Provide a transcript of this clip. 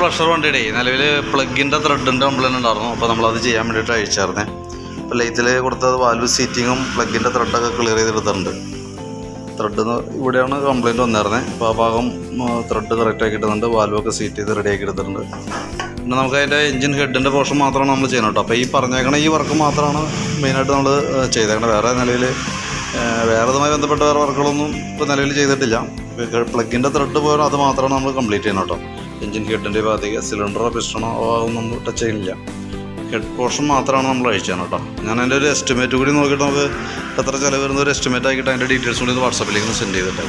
Pressure വണ്ടിയുടെ നിലവിൽ പ്ലഗിന്റെ ത്രെഡിന്റെ കംപ്ലൈന്റ് ഉണ്ടായിരുന്നു. അപ്പോൾ നമ്മളത് ചെയ്യാൻ വേണ്ടിയിട്ട് അയച്ചായിരുന്നേ. അപ്പോൾ ലൈറ്റിൽ കൊടുത്തത് വാൽവ് സീറ്റിങ്ങും പ്ലഗിന്റെ ത്രെഡൊക്കെ ക്ലിയർ ചെയ്തെടുത്തിട്ടുണ്ട്. ത്രെഡ് ഇവിടെയാണ് കംപ്ലൈന്റ് വന്നിരുന്നത് അപ്പോൾ ആ ഭാഗം ത്രെഡ് കറക്റ്റ് ആക്കി ഇടുന്നുണ്ട് വാൽവൊക്കെ സീറ്റ് ചെയ്ത് റെഡി ആക്കി എടുത്തിട്ടുണ്ട്. പിന്നെ നമുക്ക് അതിന്റെ എഞ്ചിൻ ഹെഡിന്റെ പോർഷൻ മാത്രമാണ് നമ്മൾ ചെയ്യണം കേട്ടോ. അപ്പോൾ ഈ പറഞ്ഞേക്കണ ഈ വർക്ക് മാത്രമാണ് മെയിനായിട്ട് നമ്മൾ ചെയ്തേക്കണത് വേറെ നിലവിൽ വേറെ ഇതുമായി ബന്ധപ്പെട്ട വേറെ വർക്കുകളൊന്നും ഇപ്പോൾ നിലവിൽ ചെയ്തിട്ടില്ല. പ്ലഗിന്റെ ത്രെഡ് പോലും അത് മാത്രമാണ് നമ്മൾ കംപ്ലീറ്റ് ചെയ്യണം കേട്ടോ. എഞ്ചിൻ ഹെഡിന്റെ ഭാഗത്തേക്ക് സിലിണ്ടറോ പിസ്റ്റണോ അതൊന്നും നമ്മൾ ടച്ച് ചെയ്യുന്നില്ല ഹെഡ് പോർഷൻ മാത്രമാണ് നമ്മൾ അയച്ചത് കേട്ടോ. ഞാൻ അതിന്റെ ഒരു എസ്റ്റിമേറ്റ് കൂടി നോക്കിയിട്ട് നമുക്ക് എത്ര ചിലവ് വരുന്ന ഒരു എസ്റ്റിമേറ്റ് ആക്കിയിട്ട് അതിന്റെ ഡീറ്റെയിൽസ് കൂടി വാട്സാപ്പിലേക്ക് ഒന്ന് സെൻഡ് ചെയ്തിട്ടേ